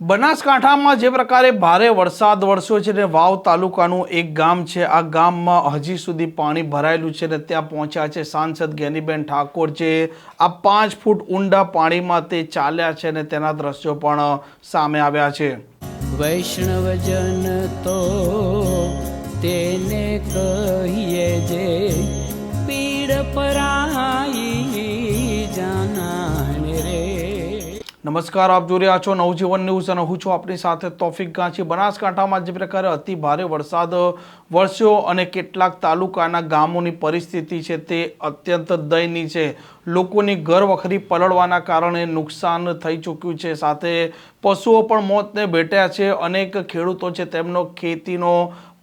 બનાસકાંઠામાં જે પ્રકારે ભારે વરસાદ વરસ્યો છે ને વાવ તાલુકાનું એક ગામ છે. આ ગામમાં હજી સુધી પાણી ભરાયેલું છે ને ત્યાં પહોંચ્યા છે સાંસદ ગેનીબેન ઠાકોર જે આ પાંચ ફૂટ ઊંડા પાણીમાં તે ચાલ્યા છે ને તેના દ્રશ્યો પણ સામે આવ્યા છે. વૈષ્ણવજન તો તેને કહીએ જે પીડ પરાઈ નમસ્કાર, આપ જોઈ રહ્યા છો નવજીવન ન્યૂઝ અને હું છું આપણી સાથે તોફિક ગાંચી. બનાસકાંઠામાં જે પ્રકારે અતિ ભારે વરસાદ વરસ્યો અને કેટલાક તાલુકાના ગામોની પરિસ્થિતિ છે તે અત્યંત દયનીય છે. લોકોની ઘર વખરી પલળવાના કારણે નુકસાન થઈ ચૂક્યું છે. સાથે પશુઓ પણ મોતને ભેટ્યા છે. અનેક ખેડૂતો છે તેમનો ખેતીનો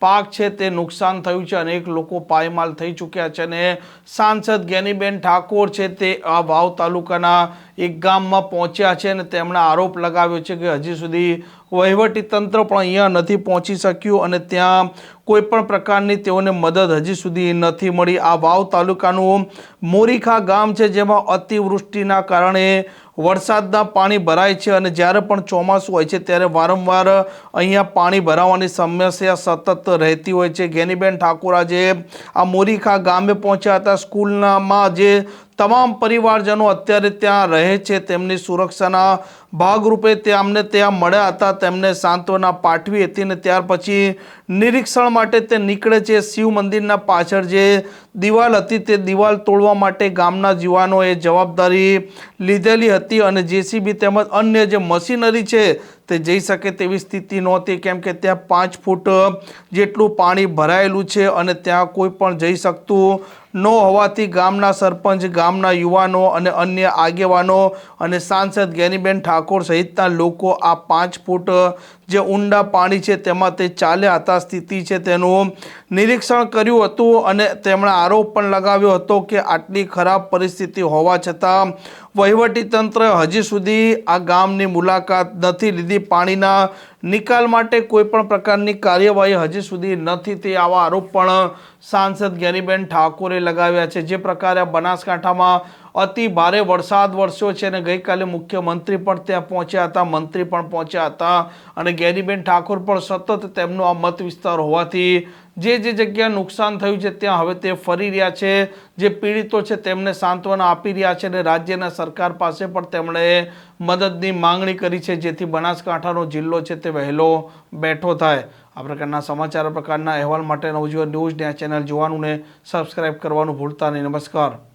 પાક છે તે નુકસાન થયું છે. અનેક લોકો પાયમાલ થઈ ચૂક્યા છે અને સાંસદ જ્ઞાનીબેન ઠાકોર છે તે આ વાવ તાલુકાના એક ગામમાં પહોંચ્યા છે અને તેમણે આરોપ લગાવ્યો છે કે હજી સુધી વહીવટી તંત્ર પણ અહીંયા નથી પહોંચી શક્યું અને ત્યાં કોઈ પણ પ્રકારની તેઓને મદદ હજી સુધી નથી મળી. આ વાવ તાલુકાનું મોરીખા ગામ છે જેમાં અતિવૃષ્ટિના કારણે વરસાદના પાણી ભરાય છે અને જ્યારે પણ ચોમાસું હોય છે ત્યારે વારંવાર અહીંયા પાણી ભરાવાની સમસ્યા સતત રહેતી હોય છે. ગેનીબેન ઠાકોર આજે આ મોરીખા ગામે પહોંચ્યા હતા. સ્કૂલનામાં જે તમામ પરિવારજનો અત્યારે ત્યાં રહે છે. તેમની સુરક્ષાના ભાગરૂપે તેમને ત્યાં મળ્યા હતા. તેમને સાંત્વના પાઠવી હતી ને ત્યાર પછી નિરીક્ષણ માટે તે નીકળે છે. શિવ મંદિરના પાછળ જે દિવાલ હતી તે દિવાલ તોડવા માટે ગામના યુવાનોએ જવાબદારી લીધેલી હતી અને જેસીબી તેમજ અન્ય જે મશીનરી છે તે જઈ શકે તેવી સ્થિતિ નહોતી, કેમ કે ત્યાં પાંચ ફૂટ જેટલું પાણી ભરાયેલું છે અને ત્યાં કોઈ પણ જઈ શકતું ન હોવાથી ગામના સરપંચ, ગામના યુવાનો અને અન્ય આગેવાનો અને સાંસદ ગેનીબેન ઠાકોર સહિતના લોકો આ પાંચ ફૂટ જે ઊંડા પાણી છે તેમાં તે ચાલ્યા હતા સ્થિતિ છે તેનું નિરીક્ષણ કર્યું હતું અને તેમણે આરોપ પણ લગાવ્યો હતો કે આટલી ખરાબ પરિસ્થિતિ હોવા છતાં વહીવટીતંત્ર હજી સુધી આ ગામની મુલાકાત નથી લીધી. પાણીના નિકાલ માટે કોઈપણ પ્રકારની કાર્યવાહી હજી સુધી નથી. તે આવા આરોપ પણ સાંસદ જ્ઞાનીબેન ઠાકોરે લગાવ્યા છે. જે પ્રકારે બનાસકાંઠામાં અતિ ભારે વરસાદ વરસ્યો છે અને ગઈકાલે મુખ્યમંત્રી પણ ત્યાં પહોંચ્યા હતા, મંત્રી પણ પહોંચ્યા હતા અને ગેરીબેન ઠાકોર પણ સતત તેમનો આ મત વિસ્તાર હોવાથી જે જે જગ્યાએ નુકસાન થયું છે ત્યાં હવે તે ફરી રહ્યા છે. જે પીડિતો છે તેમને સાંત્વના આપી રહ્યા છે અને રાજ્યના સરકાર પાસે પણ તેમણે મદદની માંગણી કરી છે, જેથી બનાસકાંઠાનો જિલ્લો છે તે વહેલો બેઠો થાય. આ પ્રકારના સમાચાર પ્રકારના અહેવાલ માટે નવજીવન ન્યૂઝ ને ચેનલ જોવાનું ને સબસ્ક્રાઈબ કરવાનું ભૂલતા નહીં. નમસ્કાર.